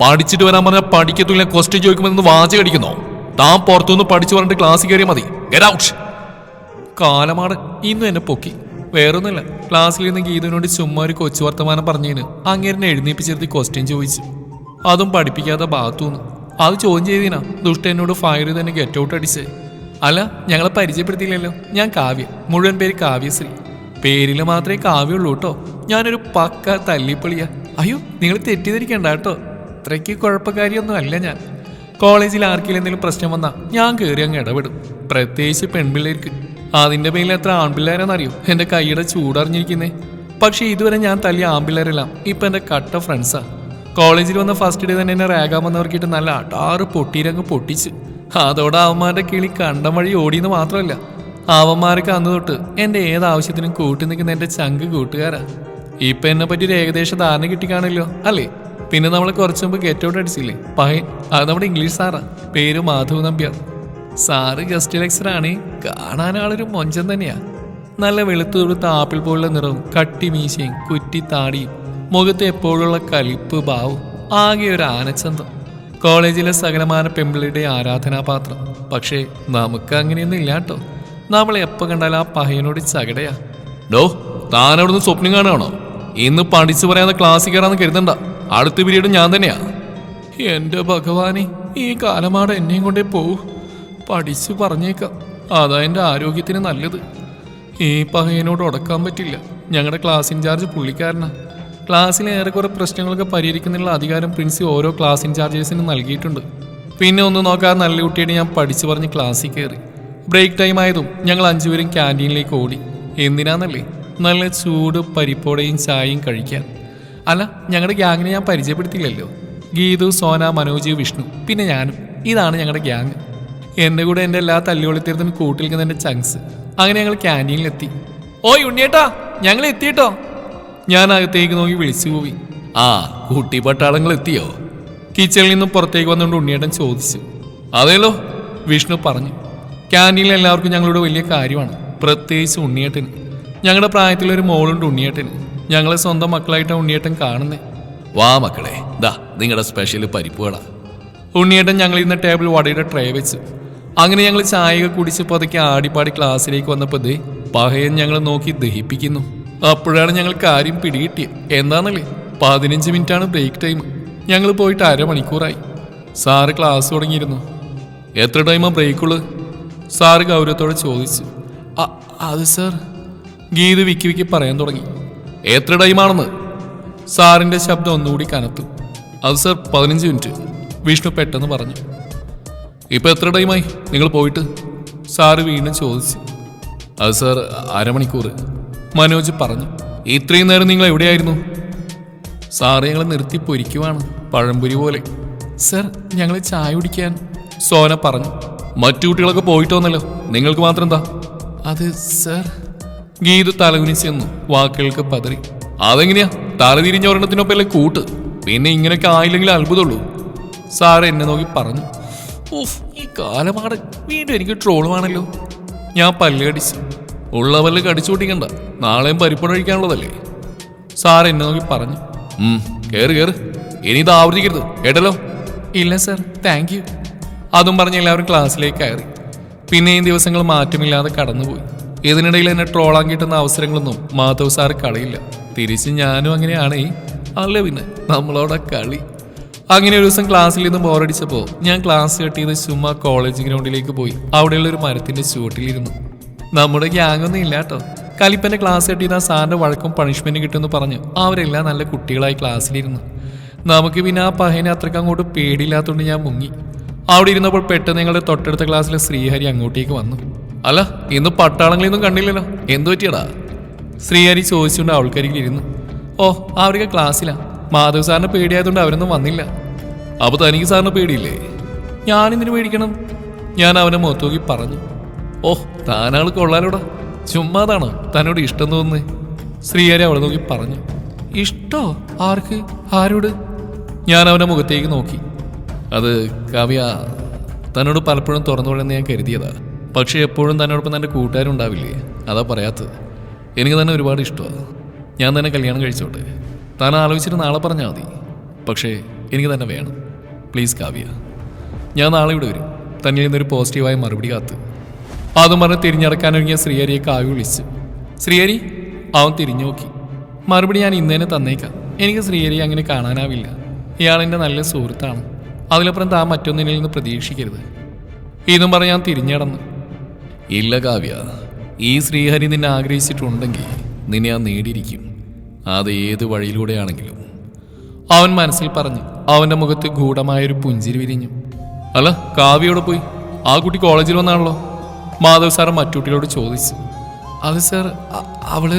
പഠിച്ചിട്ട് വരാൻ പറഞ്ഞാൽ പഠിക്കത്തില്ല ക്വസ്റ്റ്യൻ ചോദിക്കുമെന്ന് വാചകം അടിക്കുന്നോ. താൻ പുറത്തുനിന്ന് പഠിച്ചു പറഞ്ഞിട്ട് ക്ലാസ് കയറിയാൽ മതി. ഗെറ്റ് കാലമാണ് ഇന്നും എന്നെ പൊക്കി. വേറൊന്നുമില്ല നിന്ന് ഗീതനോട് ചുമ്മാ ഒരു കൊച്ചു വർത്തമാനം പറഞ്ഞതിന് അങ്ങേരനെ എഴുന്നേപ്പിച്ചെടുത്ത് ക്വസ്റ്റ്യൻ ചോദിച്ചു. അതും പഠിപ്പിക്കാതെ ഭാഗത്തുനിന്ന്. അത് ചോദ്യം ചെയ്തിനാ ദുഷ്ട എന്നോട് ഫയർ തന്നെ ഗെറ്റ് ഔട്ട് അടിച്ചേ. അല്ല ഞങ്ങളെ പരിചയപ്പെടുത്തിയില്ലല്ലോ. ഞാൻ കാവ്യ. മുഴുവൻ പേര് കാവ്യശ്രീ. പേരിൽ മാത്രമേ കാവ്യുള്ളൂ കേട്ടോ. ഞാനൊരു പക്ക തല്ലിപ്പൊളിയാ. അയ്യോ നിങ്ങൾ തെറ്റിദ്ധരിക്കണ്ട കേട്ടോ. അത്രയ്ക്ക് കുഴപ്പക്കാരിയൊന്നും അല്ല ഞാൻ. കോളേജിൽ ആർക്കെങ്കിലും എന്തെങ്കിലും പ്രശ്നം വന്നാൽ ഞാൻ കയറി അങ്ങ് ഇടപെടും. പ്രത്യേകിച്ച് പെൺപിള്ളേർക്ക്. അതിന്റെ പേരിൽ എത്ര ആൺപിള്ളേരെന്നറിയോ എന്റെ കൈയുടെ ചൂടറിഞ്ഞിരിക്കുന്നേ. പക്ഷേ ഇതുവരെ ഞാൻ തല്ലിയ ആൺപിള്ളേരെല്ലാം ഇപ്പം എന്റെ കട്ട ഫ്രണ്ട്സാ. കോളേജിൽ വന്ന ഫസ്റ്റ് ഡേ തന്നെ എന്നെ റാഗാൻ വന്നവർക്കിട്ട് നല്ല അടാറ് പൊട്ടിയിരങ്ങ് പൊട്ടിച്ച്. അതോടെ അവന്മാരുടെ കിളി കണ്ടം വഴി ഓടിയെന്ന് മാത്രമല്ല അവന്മാർക്ക് അന്ന് തൊട്ട് എന്റെ ഏതാവശ്യത്തിനും കൂട്ടി നിൽക്കുന്ന എന്റെ ചങ്ക് കൂട്ടുകാരാ. ഇപ്പം എന്നെ പറ്റി ഒരു ഏകദേശ ധാരണ കിട്ടിക്കാണല്ലോ അല്ലേ? പിന്നെ നമ്മൾ കുറച്ചു മുമ്പ് ഗെറ്റ് ഔട്ട് അടിച്ചില്ലേ? പൈൻ അത് നമ്മുടെ ഇംഗ്ലീഷ് സാറാ. പേര് മാധവ് നമ്പ്യാർ. സാറ് ഗസ്റ്റ് ലെക്ചറാണ് കാണാൻ ആളൊരു മൊഞ്ചൻ തന്നെയാ. നല്ല വെളുത്തു വെളുത്ത ആപ്പിൾ പോലുള്ള നിറവും കട്ടി മീശയും കുറ്റി താടിയും മുഖത്ത് എപ്പോഴുള്ള കലിപ്പ് ഭാവും ആകെ ഒരു ആനച്ചന്തം. കോളേജിലെ സകലമാന പെമ്പിളിയുടെ ആരാധനാപാത്രം. പക്ഷേ നമുക്ക് അങ്ങനെയൊന്നും ഇല്ല കേട്ടോ നമ്മൾ എപ്പോൾ കണ്ടാലും ആ പഹയനോട് ചകടയാ. ഡോ താൻ അവിടുന്ന് സ്വപ്നം കാണുകയാണോ ഇന്ന് പഠിച്ചു പറയാതെ ക്ലാസ്സിൽ കയറാന്ന് കരുതണ്ട. അടുത്ത പിരീഡ് ഞാൻ തന്നെയാ. എന്റെ ഭഗവാനെ ഈ കാലമാട് എന്നെയും കൊണ്ടേ പോവും പഠിച്ചു പറഞ്ഞേക്കാം. അതാ എന്റെ ആരോഗ്യത്തിന് നല്ലത്. ഈ പഹയനോട് ഉടക്കാൻ പറ്റില്ല. ഞങ്ങളുടെ ക്ലാസ് ഇൻചാർജ് പുള്ളിക്കാരനാ. ക്ലാസ്സിലെ ഏറെക്കുറെ പ്രശ്നങ്ങളൊക്കെ പരിഹരിക്കുന്നതിനുള്ള അധികാരം പ്രിൻസി ഓരോ ക്ലാസ് ഇൻചാർജേഴ്സിന് നൽകിയിട്ടുണ്ട്. പിന്നെ ഒന്ന് നോക്കാതെ നല്ല കുട്ടിയായിട്ട് ഞാൻ പഠിച്ചു പറഞ്ഞ് ക്ലാസ്സിൽ കയറി ബ്രേക്ക് ടൈം ആയതും ഞങ്ങൾ അഞ്ചുപേരും ക്യാന്റീനിലേക്ക് ഓടി. എന്തിനാന്നല്ലേ? നല്ല ചൂട് പരിപ്പോടെയും ചായയും കഴിക്കാൻ. അല്ല ഞങ്ങളുടെ ഗ്യാങ്ങിനെ ഞാൻ പരിചയപ്പെടുത്തിയില്ലല്ലോ. ഗീതു സോന മനോജ് വിഷ്ണു പിന്നെ ഞാനും. ഇതാണ് ഞങ്ങളുടെ ഗ്യാങ്. എന്റെ കൂടെ എന്റെ എല്ലാ തല്ലുകൊളിത്തീർത്തും കൂട്ടിൽക്കുന്ന എന്റെ ചങ്സ് അങ്ങനെ ഞങ്ങൾ ക്യാന്റീനിലെത്തി. ഓയ് ഉണ്ണിയേട്ടാ ഞങ്ങൾ എത്തിയിട്ടോ? ഞാൻ അകത്തേക്ക് നോക്കി വിളിച്ചു പോയി. ആ കുട്ടി പട്ടാളങ്ങൾ എത്തിയോ? കിച്ചണിൽ നിന്നും പുറത്തേക്ക് വന്നുകൊണ്ട് ഉണ്ണിയേട്ടൻ ചോദിച്ചു. അതേലോ? വിഷ്ണു പറഞ്ഞു. ക്യാന്റീനിൽ എല്ലാവർക്കും ഞങ്ങളുടെ വലിയ കാര്യമാണ്. പ്രത്യേകിച്ച് ഉണ്ണിയേട്ടന്. ഞങ്ങളുടെ പ്രായത്തിലൊരു മോളുണ്ട് ഉണ്ണിയേട്ടന്. ഞങ്ങളെ സ്വന്തം മക്കളായിട്ടാണ് ഉണ്ണിയേട്ടൻ കാണുന്നേ. വാ മക്കളെ ദാ നിങ്ങളുടെ സ്പെഷ്യൽ പരിപ്പുകളാ. ഉണ്ണിയേട്ടൻ ഞങ്ങൾ ഇന്ന് ടേബിൾ വടയുടെ ട്രേ വെച്ച്. അങ്ങനെ ഞങ്ങൾ ചായയൊക്കെ കുടിച്ച് പതുക്കെ ആടിപ്പാടി ക്ലാസ്സിലേക്ക് വന്നപ്പോൾ ദേ പഹയൻ ഞങ്ങൾ നോക്കി ദഹിപ്പിക്കുന്നു. അപ്പോഴാണ് ഞങ്ങൾ കാര്യം പിടികിട്ടിയത്. എന്താണല്ലേ പതിനഞ്ച് മിനിറ്റാണ് ബ്രേക്ക് ടൈം ഞങ്ങൾ പോയിട്ട് അരമണിക്കൂറായി. സാറ് ക്ലാസ് തുടങ്ങിയിരുന്നു. എത്ര ടൈമാണ് ബ്രേക്കുള്ളത് സാറ് ഗൗരവത്തോടെ ചോദിച്ചു. "അ- അത് സാർ ഗീത് വിക്കി വിക്കി പറയാൻ തുടങ്ങി. എത്ര ടൈമാണെന്ന് സാറിന്റെ ശബ്ദം ഒന്നുകൂടി കനത്തു. അത് സർ പതിനഞ്ച് മിനിറ്റ്. വിഷ്ണു പെട്ടെന്ന് പറഞ്ഞു. ഇപ്പൊ എത്ര ടൈമായി നിങ്ങൾ പോയിട്ട്? സാറ് വീണ്ടും ചോദിച്ചു. അത് സാർ അരമണിക്കൂർ മനോജ് പറഞ്ഞു. ഇത്രയും നേരം നിങ്ങൾ എവിടെയായിരുന്നു? സാറ് ഞങ്ങൾ നിർത്തി പൊരിക്കുവാണ് പഴംപുരി പോലെ. സർ ഞങ്ങൾ ചായ കുടിക്കാൻ. സോന പറഞ്ഞു. മറ്റു കുട്ടികളൊക്കെ പോയിട്ടോന്നല്ലോ നിങ്ങൾക്ക് മാത്രം എന്താ? അത് സർ ഗീത് തലകുനിച്ച് ചെന്നു വാക്കുകൾക്ക് പതറി. അതെങ്ങനെയാ? തലതിരിഞ്ഞ ഒരെണ്ണത്തിനൊപ്പല്ലേ കൂട്ട്? പിന്നെ ഇങ്ങനെയൊക്കെ ആയില്ലെങ്കിൽ അത്ഭുതമുള്ളൂ. സാർ എന്നെ നോക്കി പറഞ്ഞു. ഓഫ് ഈ കാലമാണ് വീണ്ടും എനിക്ക് ട്രോളുമാണല്ലോ ഞാൻ പല്ല് കടിച്ചു. ഉള്ള പല്ല് കടിച്ചു പൊട്ടിക്കണ്ട. നാളെയും പരിപ്പട കഴിക്കാനുള്ളതല്ലേ. സാർ എന്നെ നോക്കി പറഞ്ഞു. കയറ് കേറ്. ഇനി ഇത് ആവർത്തിക്കരുത്. കേട്ടല്ലോ? ഇല്ല സാർ. Thank you. അതും പറഞ്ഞ് എല്ലാവരും ക്ലാസ്സിലേക്ക് കയറി. പിന്നെയും ദിവസങ്ങൾ മാറ്റമില്ലാതെ കടന്നുപോയി. ഇതിനിടയിൽ എന്നെ ട്രോളാൻ കിട്ടുന്ന അവസരങ്ങളൊന്നും മാധവ് സാർ കളയില്ല. തിരിച്ച് ഞാനും അങ്ങനെയാണേ. അല്ല പിന്നെ നമ്മളവിടെ കളി. അങ്ങനെ ഒരു ദിവസം ക്ലാസ്സിൽ നിന്ന് ബോറടിച്ചപ്പോൾ ഞാൻ ക്ലാസ് കട്ട് ചെയ്ത് ചുമ്മാ കോളേജ് ഗ്രൗണ്ടിലേക്ക് പോയി. അവിടെയുള്ള ഒരു മരത്തിന്റെ ചുവട്ടിലിരുന്നു. നമ്മുടെ ഗ്യാങ് ഒന്നും ഇല്ല കേട്ടോ. കലിപ്പന്റെ ക്ലാസ് കട്ട് ചെയ്താൽ സാറിന്റെ വഴക്കും പണിഷ്മെന്റ് കിട്ടുമെന്ന് പറഞ്ഞ് അവരെല്ലാം നല്ല കുട്ടികളായി ക്ലാസ്സിലിരുന്നു. നമുക്ക് പിന്നെ ആ പഹേനെ അത്രയ്ക്ക് അങ്ങോട്ട് പേടിയില്ലാത്തതുകൊണ്ട് ഞാൻ മുങ്ങി. അവിടെ ഇരുന്നപ്പോൾ പെട്ടെന്ന് ഞങ്ങളുടെ തൊട്ടടുത്ത ക്ലാസ്സിലെ ശ്രീഹരി അങ്ങോട്ടേക്ക് വന്നു. അല്ല ഇന്ന് പട്ടാളങ്ങളൊന്നും കണ്ടില്ലല്ലോ. എന്തു പറ്റിയടാ? ശ്രീഹരി ചോദിച്ചുകൊണ്ട് അവൾക്കരികിൽ ഇരുന്നു. ഓ അവരൊക്കെ ക്ലാസ്സിലാ. മാധവ് സാറിന് പേടിയായതുകൊണ്ട് അവരൊന്നും വന്നില്ല. അപ്പൊ തനിക്ക് സാറിന് പേടിയില്ലേ? ഞാനിതിന് പേടിക്കണം? ഞാൻ അവനെ മുഖത്തോക്കി പറഞ്ഞു. ഓ താനാൾ കൊള്ളാലോടാ. ചുമ്മാതാണോ തന്നോട് ഇഷ്ടം തോന്നുന്നേ? ശ്രീഹരി അവളെ നോക്കി പറഞ്ഞു. ഇഷ്ടോ? ആർക്ക്? ആരോട്? ഞാൻ അവന്റെ മുഖത്തേക്ക് നോക്കി. അത് കാവ്യ തന്നോട് പലപ്പോഴും തുറന്നു പറയുന്ന ഞാൻ കരുതിയതാ. പക്ഷെ എപ്പോഴും തന്നോടൊപ്പം തന്റെ കൂട്ടുകാരുണ്ടാവില്ലേ? അതാ പറയാത്തത്. എനിക്ക് തന്നെ ഒരുപാട് ഇഷ്ടമാണ്. ഞാൻ തന്നെ കല്യാണം കഴിച്ചോട്ടെ. താൻ ആലോചിച്ചിട്ട് നാളെ പറഞ്ഞാൽ മതി. പക്ഷേ എനിക്ക് തന്നെ വേണം. പ്ലീസ് കാവ്യ. ഞാൻ നാളെ ഇവിടെ വരും. തന്നിൽ നിന്നൊരു പോസിറ്റീവായ മറുപടി കാത്ത്. അതും പറഞ്ഞ് തിരിഞ്ഞടക്കാനൊരുങ്ങിയ ശ്രീഹരിയെ കാവ്യ വിളിച്ചു. ശ്രീഹരി അവൻ തിരിഞ്ഞു നോക്കി. മറുപടി ഞാൻ ഇന്ന് തന്നെ തന്നേക്കാം. എനിക്ക് ശ്രീഹരിയെ അങ്ങനെ കാണാനാവില്ല. ഇയാൾ എന്റെ നല്ല സുഹൃത്താണ്. അതിലപ്പുറം താൻ മറ്റൊന്നിനിൽ നിന്ന് പ്രതീക്ഷിക്കരുത്. ഇതും പറഞ്ഞ് ഞാൻ തിരിഞ്ഞടന്നു. ഇല്ല കാവ്യ. ഈ ശ്രീഹരി നിന്നെ ആഗ്രഹിച്ചിട്ടുണ്ടെങ്കിൽ നിന്നെ ആ നേടിയിരിക്കും. അത് ഏത് വഴിയിലൂടെയാണെങ്കിലും. അവൻ മനസ്സിൽ പറഞ്ഞു അവന്റെ മുഖത്ത് ഗൂഢമായൊരു പുഞ്ചിരി വിരിഞ്ഞു. അല്ല കാവ്യയോടെ പോയി? ആ കുട്ടി കോളേജിൽ വന്നാണല്ലോ. മാധവ് സാർ മറ്റുട്ടികളോട് ചോദിച്ചു. അത് സാർ അവൾ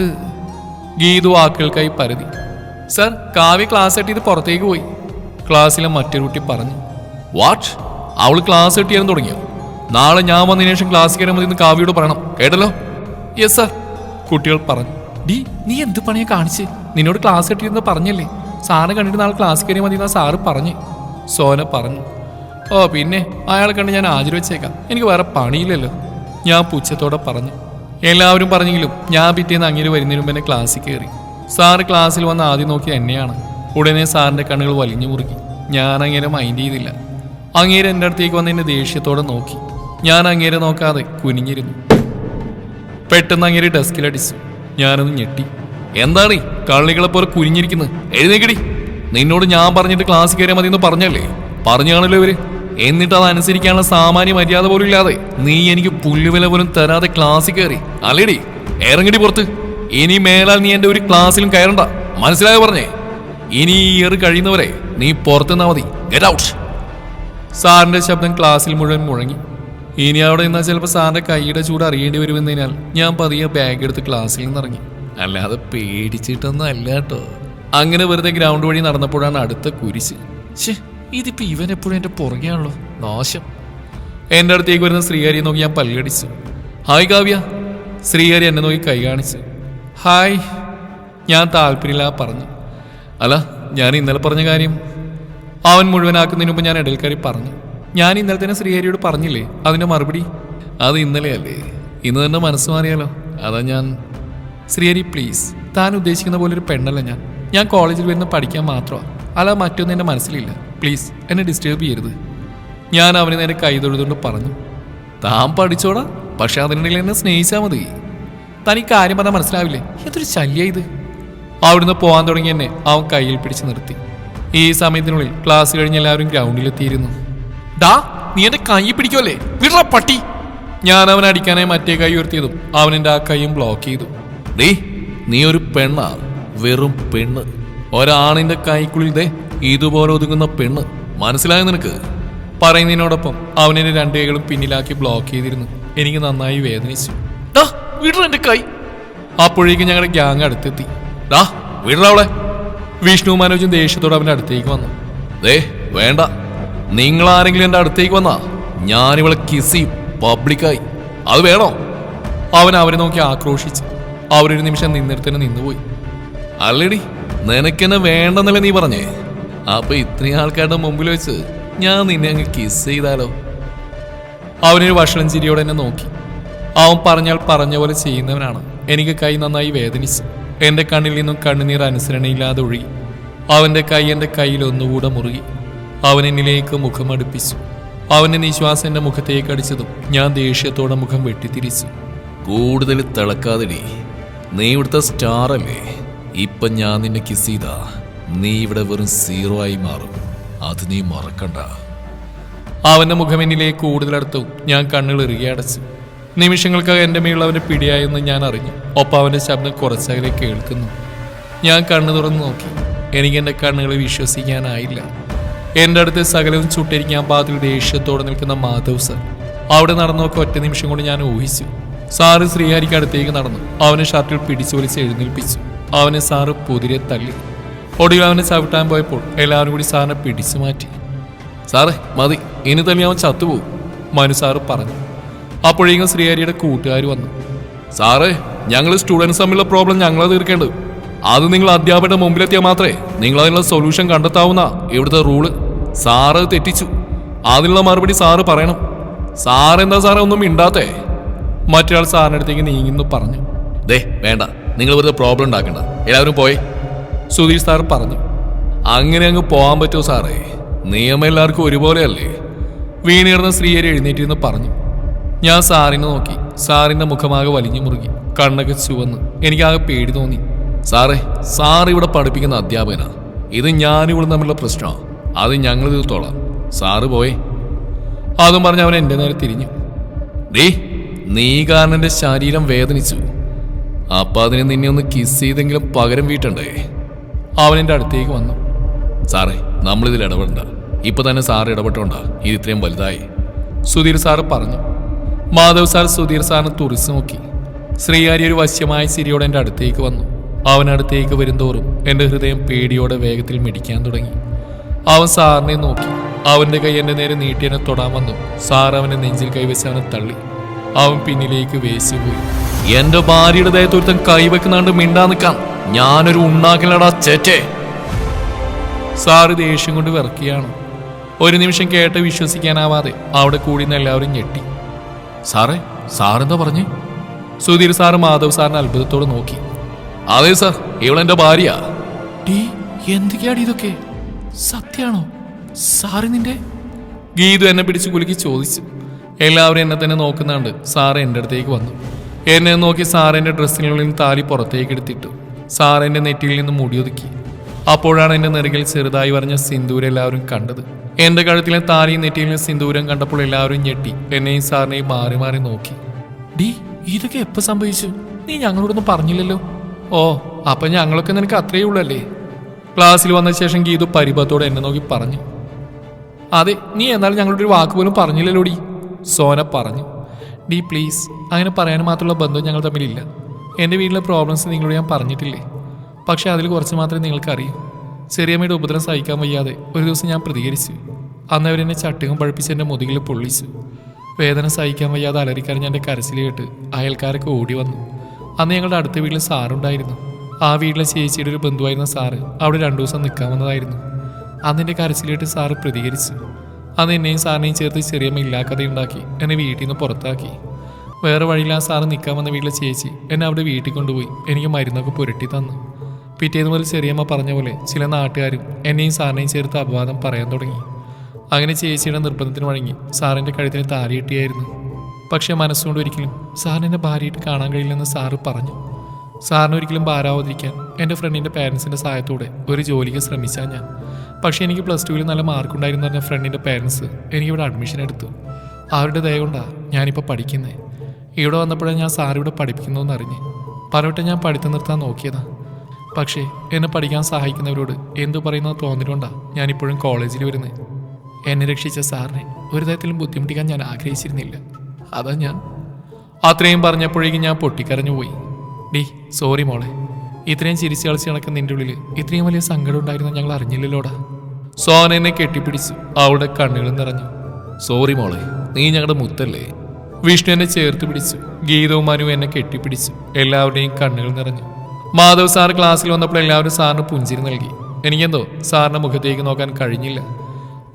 ഗീതു വാക്കുകൾക്കായി പരതി. സാർ കാവ്യ ക്ലാസ് കെട്ടിയത് പുറത്തേക്ക് പോയി. ക്ലാസ്സിലെ മറ്റൊരു കുട്ടി പറഞ്ഞു വാട്ട്? അവൾ ക്ലാസ് കെട്ടിയാൻ തുടങ്ങിയോ? നാളെ ഞാൻ വന്നതിന് ശേഷം ക്ലാസ് കയറാൻ മതി കാവ്യോട് പറയണം. കേട്ടല്ലോ? യെസ് സാർ കുട്ടികൾ പറഞ്ഞു. ഡി നീ എന്ത് പണിയാ കാണിച്ച്? നിന്നോട് ക്ലാസ് കെട്ടിയിരുന്ന് പറഞ്ഞല്ലേ? സാറിനെ കണ്ടിട്ട് നാളെ ക്ലാസ് കയറിയാൽ മതി എന്നാ സാറ് പറഞ്ഞു. സോന പറഞ്ഞു. ഓ പിന്നെ അയാളെ കണ്ട് ഞാൻ ഹാജർ വെച്ചേക്കാം എനിക്ക് വേറെ പണിയില്ലല്ലോ. ഞാൻ പുച്ഛത്തോടെ പറഞ്ഞു. എല്ലാവരും പറഞ്ഞെങ്കിലും ഞാൻ പിറ്റേന്ന് അങ്ങനെ വരുന്നതിന് മുമ്പ് എന്നെ ക്ലാസ്സിൽ കയറി. സാറ് ക്ലാസ്സിൽ വന്ന് ആദ്യം നോക്കി എന്നെയാണ്. ഉടനെ സാറിന്റെ കണ്ണുകൾ വലിഞ്ഞു മുറുകി. ഞാൻ അങ്ങനെ മൈൻഡ് ചെയ്തില്ല. അങ്ങേര് എന്റെ അടുത്തേക്ക് വന്ന് എന്നെ ദേഷ്യത്തോടെ നോക്കി. ഞാൻ അങ്ങേരെ നോക്കാതെ കുനിഞ്ഞിരുന്നു. പെട്ടെന്ന് അങ്ങേര് ഡെസ്കിലടിച്ചു ഞാനൊന്ന് ഞെട്ടി. എന്താണ് കള്ളികളെ പോലെ കുനിഞ്ഞിരിക്കുന്നത്? എഴുന്നേക്കടി. നിന്നോട് ഞാൻ പറഞ്ഞിട്ട് ക്ലാസ് കയറിയാൽ മതി എന്ന് പറഞ്ഞല്ലേ? പറഞ്ഞാണല്ലോ ഇവർ. എന്നിട്ട് അത് അനുസരിക്കാനുള്ള സാമാന്യ മര്യാദ പോലും ഇല്ലാതെ നീ എനിക്ക് പുല്ലുവില പോലും തരാതെ ക്ലാസ്സിൽ കയറി. അല്ലേടി ഇറങ്ങടി പുറത്ത്. ഇനി മേലാൽ നീ എന്റെ ഒരു ക്ലാസ്സിലും കയറണ്ട. മനസ്സിലായോ പറഞ്ഞേ? ഇനി ഈ ഇയർ കഴിയുന്നവരെ നീ പുറത്തുനിന്നാ മതി. ഗെറ്റ് ഔട്ട് സാറിന്റെ ശബ്ദം ക്ലാസ്സിൽ മുഴുവൻ മുഴങ്ങി. ഇനി അവിടെ നിന്നാൽ ചിലപ്പോൾ സാറിന്റെ കൈയുടെ ചൂട് അറിയേണ്ടി വരുമെന്നതിനാൽ ഞാൻ പതിയെ ബാഗ് എടുത്ത് ക്ലാസ്സിൽ നിന്ന് ഇറങ്ങി. അല്ലാതെ പേടിച്ചിട്ടൊന്നും അല്ല കേട്ടോ അങ്ങനെ വെറുതെ ഗ്രൗണ്ട് വഴി നടന്നപ്പോഴാണ് അടുത്ത കുരിശ്. ഇതിപ്പോ ഇവൻ എപ്പോഴും എന്റെ പുറകെയാണല്ലോ. നാശം. എന്റെ അടുത്തേക്ക് വരുന്ന ശ്രീഹരിയെ നോക്കി ഞാൻ പല്ലടിച്ചു. ഹായ് കാവ്യ. ശ്രീഹരി എന്നെ നോക്കി കൈ കാണിച്ചു. ഹായ്. ഞാൻ താല്പര്യമില്ല പറഞ്ഞു. അല്ല ഞാൻ ഇന്നലെ പറഞ്ഞ കാര്യം? അവൻ മുഴുവനാക്കുന്നതിന് മുമ്പ് ഞാൻ ഇടയിൽ കയറി പറഞ്ഞു. ഞാൻ ഇന്നലെ തന്നെ ശ്രീഹരിയോട് പറഞ്ഞില്ലേ? അതിന്റെ മറുപടി? അത് ഇന്നലെയല്ലേ. ഇന്ന് തന്നെ മനസ്സ് മാറിയാലോ? അതാ ഞാൻ. ശ്രീഹരി പ്ലീസ് താൻ ഉദ്ദേശിക്കുന്ന പോലെ ഒരു പെണ്ണല്ല ഞാൻ. ഞാൻ കോളേജിൽ വരുന്ന പഠിക്കാൻ മാത്രമാണ് അല്ല മറ്റൊന്നും എന്റെ മനസ്സിലില്ല. പ്ലീസ് എന്നെ ഡിസ്റ്റേബ് ചെയ്യരുത്. ഞാൻ അവനെ നേരെ കൈ തൊഴുതുകൊണ്ട് പറഞ്ഞു. താൻ പഠിച്ചോടാ പക്ഷെ അതിനിടയിൽ എന്നെ സ്നേഹിച്ചാൽ മതി. തനിക്ക് കാര്യം പറഞ്ഞാൽ മനസ്സിലാവില്ലേ? എന്തൊരു ശല്യ ഇത്. അവിടുന്ന് പോകാൻ തുടങ്ങി എന്നെ അവൻ കയ്യിൽ പിടിച്ച് നിർത്തി. ഈ സമയത്തിനുള്ളിൽ ക്ലാസ് കഴിഞ്ഞ് എല്ലാവരും ഗ്രൗണ്ടിലെത്തിയിരുന്നു ഡാ നീ എന്റെ കൈ പിടിക്കുമല്ലേ വിടറ പട്ടി. ഞാൻ അവൻ അടിക്കാനായി മറ്റേ കൈ ഉയർത്തിയതും അവൻ ആ കൈയും ബ്ലോക്ക് ചെയ്തു. ഡേ നീ ഒരു പെണ്ണാ വെറും പെണ്ണ്. ഒരാണിന്റെ കൈക്കുള്ളിൽ ദേ ഇതുപോലെ ഒതുങ്ങുന്ന പെണ്ണ്. മനസ്സിലായ നിനക്ക്? പറയുന്നതിനോടൊപ്പം അവനെ രണ്ട് കൈകളും പിന്നിലാക്കി ബ്ലോക്ക് ചെയ്തിരുന്നു. എനിക്ക് നന്നായി വേദനിച്ചു. ഡാ വിടറ കൈ. അപ്പോഴേക്കും ഞങ്ങളുടെ ഗ്യാങ് അടുത്തെത്തി. ഡാ വിടറ അവളെ. വിഷ്ണു മനോജും ദേഷ്യത്തോടെ അവന്റെ അടുത്തേക്ക് വന്നു. ദേ വേണ്ട. നിങ്ങൾ ആരെങ്കിലും എന്റെ അടുത്തേക്ക് വന്നാ ഞാനിവളെ കിസ് ചെയ്യും പബ്ലിക്കായി അത് വേണോ? അവൻ അവരെ നോക്കി ആക്രോശിച്ച് അവരൊരു നിമിഷം നിന്നിടത്തന്നെ നിന്നുപോയി. അല്ലടി നിനക്കെന്നെ വേണ്ടെന്നല്ലേ നീ പറഞ്ഞേ? അപ്പൊ ഇത്രയും ആൾക്കാരുടെ മുമ്പിൽ വെച്ച് ഞാൻ നിന്നെ അങ്ങ് കിസ് ചെയ്താലോ? അവനൊരു ഭക്ഷണം ചിരിയോടെ എന്നെ നോക്കി. അവൻ പറഞ്ഞാൽ പറഞ്ഞ പോലെ ചെയ്യുന്നവനാണ്. എനിക്ക് കൈ നന്നായി വേദനിച്ച് എന്റെ കണ്ണിൽ നിന്നും കണ്ണുനീർ അനുസരണയില്ലാതെ ഒഴുകി. അവന്റെ കൈ എന്റെ കയ്യിൽ ഒന്നുകൂടെ മുറുകി. അവൻ എന്നിലേക്ക് മുഖമടുപ്പിച്ചു അവന്റെ അവന്റെ നിശ്വാസം എന്റെ മുഖത്തേക്ക് അടിച്ചതും ഞാൻ ദേഷ്യത്തോടെ മുഖം വെട്ടിത്തിരിച്ചു. കൂടുതൽ തിളക്കാതെടി നീ ഇവിടുത്തെ സ്റ്റാർ അല്ലേ? ഇപ്പൊ ഞാൻ നിന്നെ കിസ് ചെയ്താ. നീ ഇവിടെ വെറും സീറോ ആയി മാറും. അത് നീ മറക്കണ്ട. അവന്റെ മുഖം എന്നിലേക്ക് കൂടുതലടുത്തു ഞാൻ കണ്ണുകൾ ഇറുകെ അടച്ചു. നിമിഷങ്ങൾക്കകം എന്റെ മേളിൽ അവന്റെ പിടിയായെന്ന് ഞാൻ അറിഞ്ഞു. ഒപ്പം അവന്റെ ശബ്ദം കുറച്ചകലെ കേൾക്കുന്നു. ഞാൻ കണ്ണു തുറന്നു നോക്കി. എനിക്ക് എന്റെ കണ്ണുകളെ വിശ്വസിക്കാനായില്ല. എന്റെ അടുത്ത് സകലവും ചുട്ടിരിക്കാൻ പാതിൽ ദേഷ്യത്തോടെ നിൽക്കുന്ന മാധവ് സർ. അവിടെ നടന്നു നോക്കി ഒറ്റ നിമിഷം കൊണ്ട് ഞാൻ ഊഹിച്ചു. സാറ് ശ്രീഹരിക്ക് അടുത്തേക്ക് നടന്നു. അവനെ ഷർട്ടിൽ പിടിച്ചു വലിച്ച് എഴുന്നേൽപ്പിച്ചു. അവനെ സാറ് പുതിരെ തള്ളി. ഒടുവിൽ അവനെ ചവിട്ടാൻ പോയപ്പോൾ എല്ലാവരും കൂടി സാറിനെ പിടിച്ചു മാറ്റി. സാറേ മതി. ഇനി തന്നെ അവൻ ചത്തുപോകും മനു സാറ് പറഞ്ഞു. അപ്പോഴേക്കും ശ്രീഹാരിയുടെ കൂട്ടുകാർ വന്നു. സാറേ ഞങ്ങൾ സ്റ്റുഡൻസ് തമ്മിലുള്ള പ്രോബ്ലം ഞങ്ങളെ തീർക്കേണ്ടത്. അത് നിങ്ങൾ അധ്യാപകരുടെ മുമ്പിലെത്തിയാൽ മാത്രമേ നിങ്ങൾ അതിനുള്ള സൊല്യൂഷൻ കണ്ടെത്താവുന്ന ഇവിടുത്തെ റൂൾ സാറ് തെറ്റിച്ചു. അതിനുള്ള മറുപടി സാറ് പറയണം. സാറ് എന്താ സാറേ ഒന്നും മിണ്ടാത്തേ? മറ്റൊരാൾ സാറിന്റെ അടുത്തേക്ക് നീങ്ങുന്നു പറഞ്ഞു. ദേ വേണ്ട. നിങ്ങൾ വെറുതെ പ്രോബ്ലം ഉണ്ടാക്കണ്ട. എല്ലാവരും പോയി. സുധീർ സാർ പറഞ്ഞു. അങ്ങനെ അങ്ങ് പോകാൻ പറ്റുമോ സാറേ നിയമം എല്ലാവർക്കും ഒരുപോലെയല്ലേ? വീണിടുന്ന സ്ത്രീയെ എഴുന്നേറ്റിരുന്ന് പറഞ്ഞു. ഞാൻ സാറിനെ നോക്കി. സാറിന്റെ മുഖമാകെ വലിഞ്ഞു മുറുകി. കണ്ണൊക്കെ ചുവന്ന്. എനിക്കാകെ പേടി തോന്നി. സാറേ സാർ ഇവിടെ പഠിപ്പിക്കുന്ന അധ്യാപകനാ. ഇത് ഞാനിവിടെ തമ്മിലുള്ള പ്രശ്നമാണ് അത് ഞങ്ങൾ തീർത്തോളാം. സാറ് പോയേ. അതും പറഞ്ഞ് അവൻ എന്റെ നേരെ തിരിഞ്ഞു. ഡേ നീ കാരണം ശരീരം വേദനിച്ചു. അപ്പൊ അതിന് നിന്നെ ഒന്ന് കിസ് ചെയ്തെങ്കിലും പകരം വീട്ടണ്ടേ? അവൻ എന്റെ അടുത്തേക്ക് വന്നു. സാറേ നമ്മളിതിൽ ഇടപെടണ്ട. ഇപ്പൊ തന്നെ സാർ ഇടപെട്ടോണ്ട. ഇത് ഇത്രയും വലുതായി. സുധീർ സാറ് പറഞ്ഞു. മാധവ് സാർ സുധീർ സാറിന് തുറിച്ചു നോക്കി. ശ്രീഹാരി ഒരു വശ്യമായ ചിരിയോടെ എന്റെ അടുത്തേക്ക് വന്നു. അവൻ അടുത്തേക്ക് വരുന്തോറും എന്റെ ഹൃദയം പേടിയോടെ വേഗത്തിൽ മിടിക്കാൻ തുടങ്ങി. അവൻ സാറിനെ നോക്കി. അവന്റെ കൈ എന്റെ നേരെ നീട്ടി തൊടാൻ വന്നു. സാർ അവന്റെ നെഞ്ചിൽ കൈവച്ച് അവനെ തള്ളി. അവൻ പിന്നിലേക്ക് വേശുപോയി എന്റെ ഭാര്യയുടെ ദേഹത്തൊരുത്തൻ കൈവെക്കുന്നാണ്ട് മിണ്ടാ നിൽക്കാം. ഞാനൊരു ഉണ്ടാക്കലടാ ചേറ്റേ സാർ ദേഷ്യം കൊണ്ട് വിറക്കുകയാണ്. ഒരു നിമിഷം കേട്ട് വിശ്വസിക്കാനാവാതെ അവിടെ കൂടിയുന്ന എല്ലാവരും ഞെട്ടി. സാറേ സാറെന്താ പറഞ്ഞേ? സുധീർ സാറ് മാധവ് സാറിനെ അത്ഭുതത്തോടെ നോക്കി. അതെ സാർ. ഇവളെന്റെ ഭാര്യ. ടീ എന്തൊക്കെയാണ് ഇതൊക്കെ? സത്യാണോ? സാറ് നിന്റെ? ഗീതു എന്നെ പിടിച്ച് കുലുക്കി ചോദിച്ചു. എല്ലാവരും എന്നെ തന്നെ നോക്കുന്നുണ്ട്. സാറ് എന്റെ അടുത്തേക്ക് വന്നു. എന്നെ നോക്കി സാർ എന്റെ ഡ്രസ്സിനുള്ളിൽ നിന്ന് താലി പുറത്തേക്ക് എടുത്തിട്ടു. സാർ എന്റെ നെറ്റിയിൽ നിന്ന് മുടിയൊതുക്കി അപ്പോഴാണ് എന്റെ നെറുകിൽ ചെറുതായി പറഞ്ഞ സിന്ദൂരം എല്ലാവരും കണ്ടത്. എന്റെ കഴുത്തിലെ താലിയും നെറ്റിയിലും സിന്ദൂരം കണ്ടപ്പോൾ എല്ലാവരും ഞെട്ടി. എന്നെയും സാറിനെയും മാറി മാറി നോക്കി. ഡി ഇതൊക്കെ എപ്പോ സംഭവിച്ചു? നീ ഞങ്ങളോടൊന്നും പറഞ്ഞില്ലല്ലോ. ഓ അപ്പൊ ഞങ്ങളൊക്കെ നിനക്ക് അത്രയേ ഉള്ളല്ലേ? ക്ലാസ്സിൽ വന്ന ശേഷം ഗീതു പരിഭവത്തോടെ എന്നെ നോക്കി പറഞ്ഞു. അതെ നീ എന്നാലും ഞങ്ങളുടെ ഒരു വാക്ക് പോലും പറഞ്ഞില്ലല്ലോടി. സോന പറഞ്ഞു. ഡി പ്ലീസ് അങ്ങനെ പറയാൻ മാത്രമുള്ള ബന്ധം ഞങ്ങൾ തമ്മിലില്ല. എന്റെ വീട്ടിലെ പ്രോബ്ലംസ് നിങ്ങളോട് ഞാൻ പറഞ്ഞിട്ടില്ലേ? പക്ഷേ അതിൽ കുറച്ച് മാത്രമേ നിങ്ങൾക്കറിയൂ. ചെറിയമ്മയുടെ ഉപദ്രവം സഹിക്കാൻ വയ്യാതെ ഒരു ദിവസം ഞാൻ പ്രതികരിച്ചു. അന്ന് അവരെന്നെ ചട്ടുകം പഴപ്പിച്ച് എന്റെ മുതുകിൽ പൊള്ളിച്ചു. വേദന സഹിക്കാൻ വയ്യാതെ അലറിക്കാരൻ എന്റെ കരച്ചിൽ കേട്ട് അയൽക്കാരൊക്കെ ഓടി വന്നു. അന്ന് ഞങ്ങളുടെ അടുത്ത വീട്ടിൽ സാറുണ്ടായിരുന്നു. ആ വീട്ടിലെ ചേച്ചിയുടെ ഒരു ബന്ധുവായിരുന്ന സാറ് അവിടെ രണ്ടു ദിവസം നിൽക്കാൻ വന്നതായിരുന്നു. അന്ന് എന്റെ കരച്ചിലിട്ട് സാറ് പ്രതികരിച്ചു. അന്ന് എന്നെയും സാറിനെയും ചേർത്ത് ചെറിയ ഇല്ലാക്കഥ ഉണ്ടാക്കി എന്നെ വീട്ടിൽ നിന്ന് പുറത്താക്കി. വേറെ വഴിയിൽ ആ സാറ് നിൽക്കാൻ വന്ന വീട്ടിലെ ചേച്ചി എന്നെ അവിടെ വീട്ടിൽ കൊണ്ടുപോയി എനിക്ക് മരുന്നൊക്കെ പുരട്ടി തന്നു. പിറ്റേന്ന് മുതൽ ചെറിയമ്മ പറഞ്ഞ പോലെ ചില നാട്ടുകാരും എന്നെയും സാറിനെയും ചേർത്ത് അപവാദം പറയാൻ തുടങ്ങി. അങ്ങനെ ചേച്ചിയുടെ നിർബന്ധത്തിന് വഴങ്ങി സാറിന്റെ കഴുത്തിന് താലിയിട്ടിയായിരുന്നു പക്ഷേ മനസ്സുകൊണ്ട് ഒരിക്കലും സാറിനെ ഭാര്യയായിട്ട് കാണാൻ കഴിയില്ലെന്ന് സാറ് പറഞ്ഞു. സാറിനൊരിക്കലും ഭാരാവാതിരിക്കാൻ എന്റെ ഫ്രണ്ടിന്റെ പാരൻസിന്റെ സഹായത്തോടെ ഒരു ജോലിക്ക് ശ്രമിച്ചാൽ ഞാൻ. പക്ഷേ എനിക്ക് പ്ലസ് ടുവിൽ നല്ല മാർക്ക് ഉണ്ടായിരുന്നു പറഞ്ഞ ഫ്രണ്ടിന്റെ പാരൻസ് എനിക്കിവിടെ അഡ്മിഷൻ എടുത്തു. അവരുടെ ദയ കൊണ്ടാണ് ഞാനിപ്പോൾ പഠിക്കുന്നത് ഇവിടെ വന്നപ്പോഴാണ് ഞാൻ സാറിവിടെ പഠിപ്പിക്കുന്നതെന്ന് അറിഞ്ഞ്. പലവട്ടം ഞാൻ പഠിത്തം നിർത്താൻ നോക്കിയതാണ് പക്ഷേ എന്നെ പഠിക്കാൻ സഹായിക്കുന്നവരോട് എന്തു പറയുന്നത് തോന്നിക്കൊണ്ടാണ് ഞാനിപ്പോഴും കോളേജിൽ വരുന്നത് എന്നെ രക്ഷിച്ച സാറിനെ ഒരു തരത്തിലും ബുദ്ധിമുട്ടിക്കാൻ ഞാൻ ആഗ്രഹിച്ചിരുന്നില്ല. അതാ ഞാൻ. അത്രയും പറഞ്ഞപ്പോഴേക്കും ഞാൻ പൊട്ടിക്കരഞ്ഞു പോയി ഡി സോറി മോളെ. ഇത്രയും ചിരിച്ചു കളിച്ച് നടക്കുന്ന നിന്റെ ഉള്ളിൽ ഇത്രയും വലിയ സങ്കടം ഉണ്ടായിരുന്നു ഞങ്ങൾ അറിഞ്ഞില്ലല്ലോടാ. സോന എന്നെ കെട്ടിപ്പിടിച്ചു അവളുടെ കണ്ണുകൾ നിറഞ്ഞു. സോറി മോളെ നീ ഞങ്ങളുടെ മുത്തല്ലേ. വിഷ്ണു എന്നെ ചേർത്ത് പിടിച്ചു ഗീതവും എന്നെ കെട്ടിപ്പിടിച്ചു എല്ലാവരുടെയും കണ്ണുകൾ നിറഞ്ഞു. മാധവ് സാർ ക്ലാസ്സിൽ വന്നപ്പോൾ എല്ലാവരും സാറിന് പുഞ്ചിരി നൽകി. എനിക്കെന്തോ സാറിന്റെ മുഖത്തേക്ക് നോക്കാൻ കഴിഞ്ഞില്ല.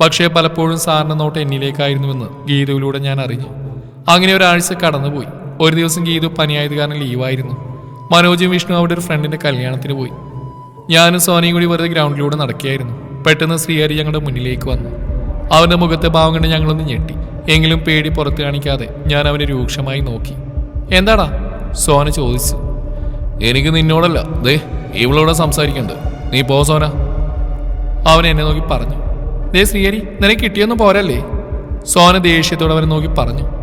പക്ഷേ പലപ്പോഴും സാറിന്റെ നോട്ട് എന്നിലേക്കായിരുന്നുവെന്ന് ഗീതയിലൂടെ ഞാൻ അറിഞ്ഞു. അങ്ങനെ ഒരാഴ്ച കടന്നുപോയി. ഒരു ദിവസം ഗീതു പനിയായത് കാരണം ലീവായിരുന്നു. മനോജും വിഷ്ണു അവിടെ ഒരു ഫ്രണ്ടിന്റെ കല്യാണത്തിന് പോയി. ഞാനും സോനയും കൂടി വെറുതെ ഗ്രൗണ്ടിലൂടെ നടക്കുകയായിരുന്നു. പെട്ടെന്ന് ശ്രീഹരി ഞങ്ങളുടെ മുന്നിലേക്ക് വന്നു. അവന്റെ മുഖത്തെ ഭാവം കണ്ട് ഞങ്ങളൊന്ന് ഞെട്ടി. എങ്കിലും പേടി പുറത്ത് കാണിക്കാതെ ഞാൻ അവനെ രൂക്ഷമായി നോക്കി. എന്താടാ? സോന ചോദിച്ചു. എനിക്ക് നിന്നോടല്ല. ദേ ഇവളോടെ സംസാരിക്കണ്ട്. നീ പോ സോന. അവൻ എന്നെ നോക്കി പറഞ്ഞു. ദേ ശ്രീഹരി നിനക്ക് കിട്ടിയൊന്നും പോരല്ലേ? സോന ദേഷ്യത്തോടെ അവനെ നോക്കി പറഞ്ഞു.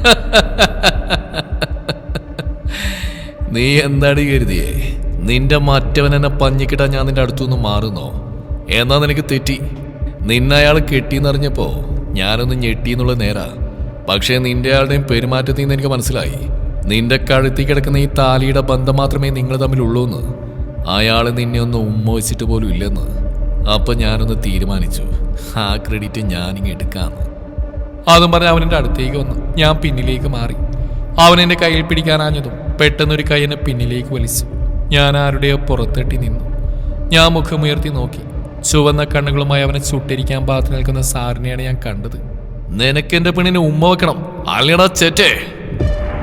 നീ എന്താടി കരുതിയേ? നിന്റെ മറ്റവൻ എന്നെ പഞ്ഞിക്കിട്ടാ ഞാൻ നിന്റെ അടുത്തുനിന്ന് മാറുന്നോ? എന്നാ നിനക്ക് തെറ്റി. നിന്നെ അയാൾ കെട്ടിയെന്നറിഞ്ഞപ്പോ ഞാനൊന്ന് ഞെട്ടി എന്നുള്ള നേരാ. പക്ഷേ നിന്റെ ആളുടെയും പെരുമാറ്റത്തിൽ നിന്ന് എനിക്ക് മനസ്സിലായി. നിന്റെ കഴുത്തി കിടക്കുന്ന ഈ താലിയുടെ ബന്ധം മാത്രമേ നിങ്ങൾ തമ്മിലുള്ളൂ എന്ന് അയാൾ നിന്നെ ഒന്ന് ഉമ്മ വെച്ചിട്ട് പോലും ഇല്ലെന്ന്. അപ്പൊ ഞാനൊന്ന് തീരുമാനിച്ചു. ആ ക്രെഡിറ്റ് ഞാനിങ്ങ് എടുക്കാന്ന്. അതും പറഞ്ഞ് അവൻ എന്റെ അടുത്തേക്ക് വന്നു. ഞാൻ പിന്നിലേക്ക് മാറി. അവൻ എന്റെ കയ്യിൽ പിടിക്കാനാഞ്ഞതും പെട്ടെന്നൊരു കൈ എന്നെ പിന്നിലേക്ക് വലിച്ചു. ഞാൻ ആരുടെയോ പുറത്തെട്ടി നിന്നു. ഞാൻ മുഖമുയർത്തി നോക്കി. ചുവന്ന കണ്ണുകളുമായി അവനെ ചുട്ടിരിക്കാൻ പാത്തു നിൽക്കുന്ന സാറിനെയാണ് ഞാൻ കണ്ടത്. നിനക്ക് എന്റെ പെണ്ണിനെ ഉമ്മ വെക്കണം. അല്ലടാ ചേറ്റേ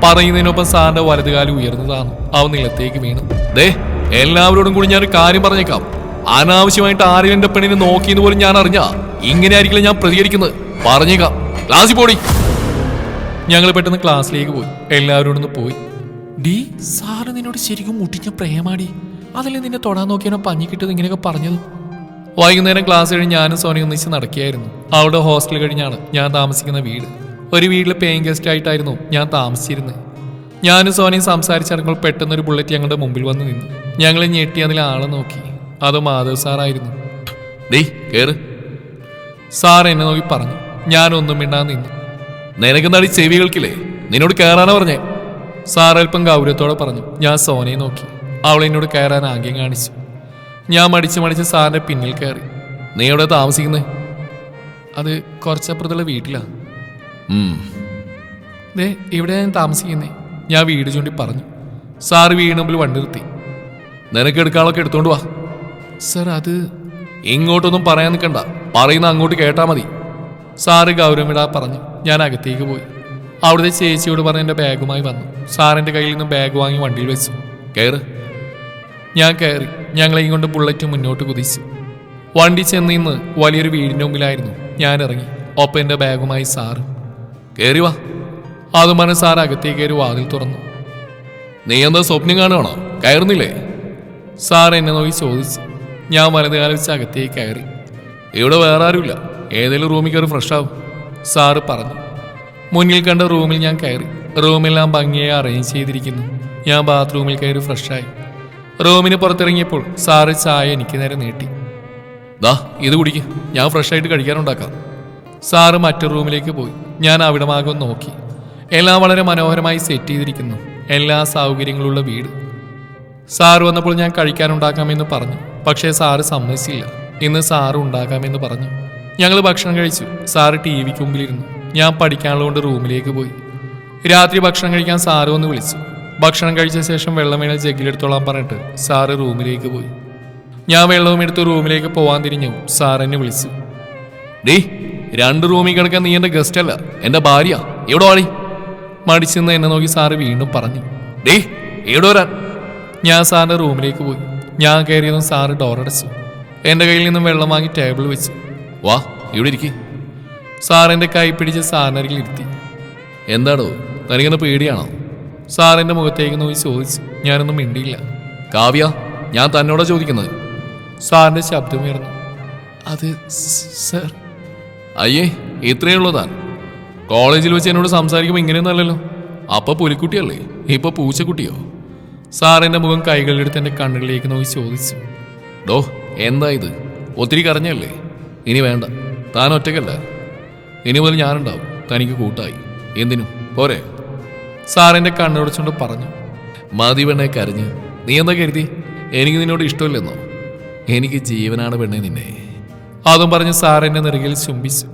പറയുന്നതിനൊപ്പം സാറിന്റെ വലതുകാലം ഉയർന്നതാണ് അവൻ നിലത്തേക്ക് വീണു. ദേ എല്ലാവരോടും കൂടി ഞാനൊരു കാര്യം പറഞ്ഞേക്കാം. അനാവശ്യമായിട്ട് ആരെയും എന്റെ പെണ്ണിനെ നോക്കിയെന്ന് പോലും ഞാൻ അറിഞ്ഞ ഇങ്ങനെ ആയിരിക്കില്ല ഞാൻ പ്രതികരിക്കുന്നത്? പറഞ്ഞേക്കാം. ക്ലാസ്സിൽ പോടി. ഞങ്ങൾ പെട്ടെന്ന് ക്ലാസ്സിലേക്ക് പോയി. എല്ലാവരോടും ഒന്ന് പോയി. ഡി സാറ് നിന്നോട് ശരിക്കും മുട്ടിഞ്ഞ പ്രേമാടി. അതല്ലേ നിന്നെ തൊടാൻ നോക്കിയാണോ പഞ്ഞി കിട്ടിയത് ഇങ്ങനെയൊക്കെ പറഞ്ഞത്? വൈകുന്നേരം ക്ലാസ് കഴിഞ്ഞ് ഞാനും സോനി ഒന്നിച്ച് നടക്കുകയായിരുന്നു. അവിടെ ഹോസ്റ്റൽ കഴിഞ്ഞാണ് ഞാൻ താമസിക്കുന്ന വീട്. ഒരു വീട്ടിൽ പേയിങ് ഗസ്റ്റ് ആയിട്ടായിരുന്നു ഞാൻ താമസിച്ചിരുന്നത്. ഞാനും സോനിയും സംസാരിച്ചിറങ്ങുമ്പോൾ പെട്ടെന്നൊരു ബുള്ളറ്റ് ഞങ്ങളുടെ മുമ്പിൽ വന്ന് നിന്നു. ഞങ്ങൾ ഞെട്ടി അതിൽ ആളെ നോക്കി. അത് മാധവ് സാറായിരുന്നു. കേറ്. സാർ എന്നെ നോക്കി പറഞ്ഞു. ഞാനൊന്നും മിണ്ടാൻ നിന്നു. നിനക്കെന്താടി ചെവികൾക്കില്ലേ? നിന്നോട് കയറാനാ പറഞ്ഞേ. സാറൽപ്പം ഗൗരവത്തോടെ പറഞ്ഞു ഞാൻ സോനയെ നോക്കി. അവൾ എന്നോട് കയറാൻ ആംഗ്യം കാണിച്ചു. ഞാൻ മടിച്ച് മടിച്ച് സാറിന്റെ പിന്നിൽ കയറി നീ എവിടെ താമസിക്കുന്നേ? അത് കുറച്ചപ്പുറത്തുള്ള വീട്ടിലാണ് ദേ ഇവിടെ ഞാൻ താമസിക്കുന്നേ. ഞാൻ വീട് ചൂണ്ടി പറഞ്ഞു. സാറ് വീടിന് മുമ്പിൽ വണ്ടി നിർത്തി. നിനക്ക് എടുക്കാളൊക്കെ എടുത്തോണ്ട് വാ. സർ അത് ഇങ്ങോട്ടൊന്നും പറയാൻ നിൽക്കണ്ട പറയുന്ന അങ്ങോട്ട് കേട്ടാ മതി. സാറ് ഗൗരവമിടാ പറഞ്ഞു. ഞാൻ അകത്തേക്ക് പോയി. അവിടുത്തെ ചേച്ചിയോട് പറഞ്ഞ് എന്റെ ബാഗുമായി വന്നു. സാറിന്റെ കയ്യിൽ നിന്ന് ബാഗ് വാങ്ങി വണ്ടിയിൽ വെച്ചു. കയറ് ഞാൻ കയറി ഞങ്ങളെയും കൊണ്ട് ബുള്ളറ്റ് മുന്നോട്ട് കുതിച്ചു. വണ്ടി ചെന്ന് ഇന്ന് വലിയൊരു വീടിന്റെ മുമ്പിലായിരുന്നു. ഞാൻ ഇറങ്ങി. ഒപ്പം എന്റെ ബാഗുമായി സാറ്. കയറി വാ. അതും പറഞ്ഞ് സാർ അകത്തേക്ക് ഒരു വാതിൽ തുറന്നു. നീ എന്താ സ്വപ്നം കാണുകയാണോ കയറുന്നില്ലേ? സാർ എന്നെ നോക്കി ചോദിച്ചു. ഞാൻ വലതുകാലം വെച്ച് അകത്തേക്ക് കയറി. ഇവിടെ വേറെ ആരുമില്ല ഏതെങ്കിലും റൂമിൽ കയറി ഫ്രഷ് ആവും. സാറ് പറഞ്ഞു. മുന്നിൽ കണ്ട റൂമിൽ ഞാൻ കയറി. റൂമെല്ലാം ഭംഗിയായി അറേഞ്ച് ചെയ്തിരിക്കുന്നു. ഞാൻ ബാത്റൂമിൽ കയറി ഫ്രഷായി റൂമിന് പുറത്തിറങ്ങിയപ്പോൾ സാറ് ചായ എനിക്ക് നേരെ നീട്ടി. ദാ ഇത് കുടിക്കുക ഞാൻ ഫ്രഷായിട്ട് കഴിക്കാനുണ്ടാക്കാം സാറ് മറ്റൊരു റൂമിലേക്ക് പോയി. ഞാൻ അവിടമാകം നോക്കി. എല്ലാം വളരെ മനോഹരമായി സെറ്റ് ചെയ്തിരിക്കുന്നു. എല്ലാ സൗകര്യങ്ങളുള്ള വീട്. സാറ് വന്നപ്പോൾ ഞാൻ കഴിക്കാനുണ്ടാക്കാമെന്ന് പറഞ്ഞു. പക്ഷേ സാറ് സമ്മതിച്ചില്ല. ഇന്ന് സാറ് ഉണ്ടാക്കാമെന്ന് പറഞ്ഞു. ഞങ്ങൾ ഭക്ഷണം കഴിച്ചു. സാറ് ടി വിക്ക് മുമ്പിലിരുന്നു. ഞാൻ പഠിക്കാനുള്ളതുകൊണ്ട് റൂമിലേക്ക് പോയി. രാത്രി ഭക്ഷണം കഴിക്കാൻ സാറ് ഒന്ന് വിളിച്ചു. ഭക്ഷണം കഴിച്ച ശേഷം വെള്ളം വേണ ജഗ്ഗിലെടുത്തോളാൻ പറഞ്ഞിട്ട് സാറ് റൂമിലേക്ക് പോയി. ഞാൻ വെള്ളവും എടുത്ത് റൂമിലേക്ക് പോവാൻ തിരിഞ്ഞു. സാർ എന്നെ വിളിച്ചു. ഡേ രണ്ട് റൂമിൽ കിടക്കാൻ നീ എന്റെ ഗസ്റ്റ് അല്ല. എന്റെ ഭാര്യ. എവിടെ വാടി? മടിച്ചെന്ന് എന്നെ നോക്കി സാറ് വീണ്ടും പറഞ്ഞു. ഡേ എവിടെ വരാൻ? ഞാൻ സാറിന്റെ റൂമിലേക്ക് പോയി. ഞാൻ കയറിയതും സാറ് ഡോറടച്ചു എന്റെ കയ്യിൽ നിന്നും വെള്ളം വാങ്ങി ടേബിൾ വെച്ചു. വാ. ഇവിടെ ഇരിക്കേ. സാറിന്റെ കൈ പിടിച്ച് സാറിനരികിൽ ഇരുത്തി. എന്താടോ തനിക്കെന്നെ പേടിയാണോ? സാറിന്റെ മുഖത്തേക്ക് നോക്കി ചോദിച്ചു ഞാനൊന്നും മിണ്ടിയില്ല. കാവ്യ ഞാൻ തന്നോടാ ചോദിക്കുന്നത്. സാറിന്റെ ശബ്ദമുയർന്നു അത് സർ. അയ്യേ ഇത്രയേ ഉള്ളൂ താൻ. കോളേജിൽ വെച്ച് എന്നോട് സംസാരിക്കുമ്പോൾ ഇങ്ങനെയൊന്നല്ലല്ലോ അപ്പോൾ പുലിക്കുട്ടിയല്ലേ? ഇപ്പൊ പൂച്ചക്കുട്ടിയോ? സാറിന്റെ മുഖം കൈകളിലെടുത്ത് എന്റെ കണ്ണുകളിലേക്ക് നോക്കി ചോദിച്ചു. ഡോ എന്താ ഇത്? ഒത്തിരി കരഞ്ഞല്ലേ? ഇനി വേണ്ട. താൻ ഒറ്റയ്ക്കല്ല. ഇനി മുതൽ ഞാനുണ്ടാവും. തനിക്ക് കൂട്ടായി. എന്തിനും? പോരെ. സാറിന്റെ കണ്ണുടച്ചുകൊണ്ട് പറഞ്ഞു. മതി പെണ്ണെ കരഞ്ഞ്. നീ എന്താ കരുതി? എനിക്ക് നിന്നോട് ഇഷ്ടമില്ലെന്നോ? എനിക്ക് ജീവനാണ് പെണ്ണെ നിന്നെ. അതും പറഞ്ഞ് എന്നെ നെറുകിൽ ചുംബിച്ചു.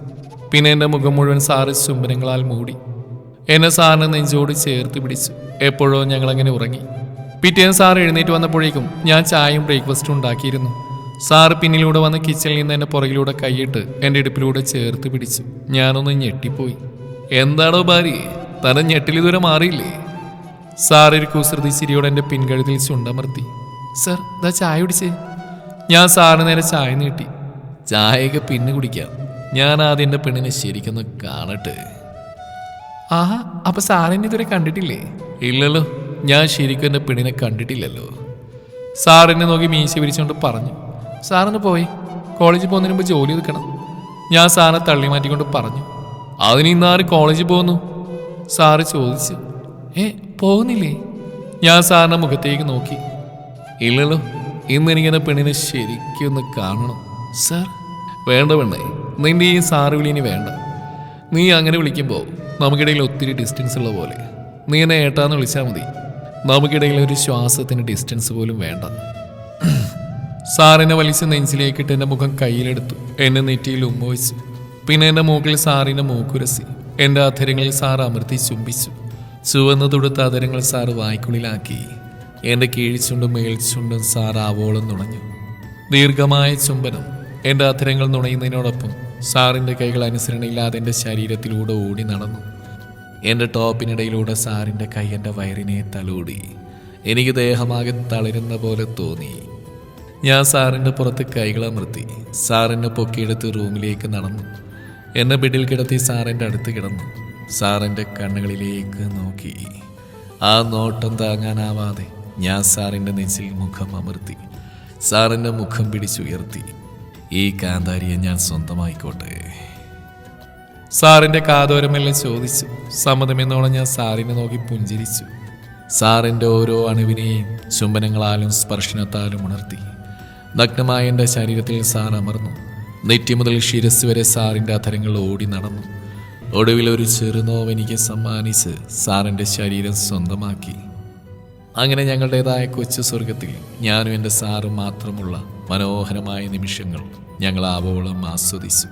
പിന്നെ എന്റെ മുഖം മുഴുവൻ സാറ് ചുംബനങ്ങളാൽ മൂടി. എന്നെ സാറിനെ നെഞ്ചോട് ചേർത്ത് പിടിച്ചു. എപ്പോഴോ ഞങ്ങളങ്ങനെ ഉറങ്ങി. പിറ്റേന്ന് സാർ എഴുന്നേറ്റ് വന്നപ്പോഴേക്കും ഞാൻ ചായയും ബ്രേക്ക്ഫാസ്റ്റും ഉണ്ടാക്കിയിരുന്നു. സാർ പിന്നിലൂടെ വന്ന് കിച്ചണിൽ നിന്ന് എന്നെ പുറകിലൂടെ കൈയിട്ട് എന്റെ ഇടുപ്പിലൂടെ ചേർത്ത് പിടിച്ചു ഞാനൊന്ന് ഞെട്ടിപ്പോയി. എന്താണോ ഭാര്യ? തന ഞെട്ടിൽ ഇതുവരെ മാറിയില്ലേ? സാർ ഒരു കുസൃതി ചിരിയോടെ എന്റെ പിൻകഴുതിൽ ചുണ്ടമർത്തി. സർ ദാ ചായ കുടിച്ചേ. ഞാൻ സാറിന് നേരെ ചായ നീട്ടി. ചായയൊക്കെ പിന്നെ കുടിക്കാം. ഞാൻ ആദ്യം എന്റെ പെണ്ണിനെ ശരിക്കൊന്ന് കാണട്ടെ. ആഹാ അപ്പൊ സാറിനെ ഇതുവരെ കണ്ടിട്ടില്ലേ? ഇല്ലല്ലോ ഞാൻ ശരിക്കും എന്റെ പെണ്ണിനെ കണ്ടിട്ടില്ലല്ലോ. സാറിനെ നോക്കി മീശ വിരിച്ചുകൊണ്ട് പറഞ്ഞു. സാറിന് പോയി. കോളേജിൽ പോകുന്നതിന് മുമ്പ് ജോലി എടുക്കണം ഞാൻ സാറിനെ തള്ളി മാറ്റിക്കൊണ്ട് പറഞ്ഞു. അതിന് ഇന്നാര് കോളേജിൽ പോകുന്നു? സാറ് ചോദിച്ചു. ഏ പോകുന്നില്ലേ? ഞാൻ സാറിന്റെ മുഖത്തേക്ക് നോക്കി. ഇല്ലല്ലോ ഇന്ന് എനിക്ക് എന്റെ പെണ്ണിനെ ശരിക്കും ഒന്ന് കാണണം. സാർ? വേണ്ട വേണ്ടേ. നിന്റെ ഈ സാറ് വിളി ഇനി വേണ്ട. നീ അങ്ങനെ വിളിക്കുമ്പോൾ നമുക്കിടയിൽ ഒത്തിരി ഡിസ്റ്റൻസ് ഉള്ള പോലെ. നീ എന്നെ ഏട്ടാന്ന് വിളിച്ചാൽ മതി. നമുക്കിടയിൽ ഒരു ശ്വാസത്തിന് ഡിസ്റ്റൻസ് പോലും വേണ്ട. സാറിനെ വലിച്ച് നെഞ്ചിലേക്കിട്ട് എന്റെ മുഖം കയ്യിലെടുത്തു. എന്നെ നെറ്റിയിൽ ഉമ്മ വെച്ചു പിന്നെ എന്റെ മൂക്കിൽ സാറിന്റെ മൂക്കുരസി. എന്റെ അധരങ്ങളിൽ സാർ അമർത്തി ചുംബിച്ചു. ചുവന്ന് തൊടുത്ത അധരങ്ങൾ സാർ വായ്ക്കുള്ളിലാക്കി. എന്റെ കീഴ്ചുണ്ടും മേൽച്ചുണ്ടും സാർ ആവോളം നുണഞ്ഞു. ദീർഘമായ ചുംബനം. എന്റെ അധരങ്ങൾ നുണയുന്നതിനോടൊപ്പം സാറിന്റെ കൈകൾ അനുസരണയില്ലാതെ എന്റെ ശരീരത്തിലൂടെ ഓടി നടന്നു. എന്റെ ടോപ്പിനിടയിലൂടെ സാറിന്റെ കൈ എന്റെ വയറിനെ തലോടി. എനിക്ക് ദേഹമാകെ തളരുന്ന പോലെ തോന്നി. ഞാൻ സാറിന്റെ പുറത്ത് കൈകളമർത്തി സാറിനെ പൊക്കിയെടുത്ത് റൂമിലേക്ക് നടന്നു. എന്നെ ബെഡിൽ കിടത്തി സാറിന്റെ അടുത്ത് കിടന്നു. സാറിന്റെ കണ്ണുകളിലേക്ക് നോക്കി. ആ നോട്ടം താങ്ങാനാവാതെ ഞാൻ സാറിന്റെ നെഞ്ചിൽ മുഖം അമർത്തി. സാറിന്റെ മുഖം പിടിച്ചുയർത്തി. ഈ കാന്താരിയെ ഞാൻ സ്വന്തമായിക്കോട്ടെ. സാറിന്റെ കാതോരമെല്ലാം ചോദിച്ചു. സമ്മതമെന്നോളം ഞാൻ സാറിനെ നോക്കി പുഞ്ചിരിച്ചു. സാറിന്റെ ഓരോ അണുവിനെയും ചുംബനങ്ങളാലും സ്പർശനത്താലും ഉണർത്തി. നഗ്നമായ എന്റെ ശരീരത്തിൽ സാർ അമർന്നു. നെറ്റി മുതൽ ശിരസ് വരെ സാറിന്റെ അധരങ്ങൾ ഓടി നടന്നു. ഒടുവിൽ ഒരു ചെറുനോവ് എനിക്ക് സമ്മാനിച്ച് സാറിന്റെ ശരീരം സ്വന്തമാക്കി. അങ്ങനെ ഞങ്ങളുടേതായ കൊച്ചു സ്വർഗത്തിൽ ഞാനും എന്റെ സാറും മാത്രമുള്ള മനോഹരമായ നിമിഷങ്ങൾ ഞങ്ങൾ ആവോളം ആസ്വദിച്ചു.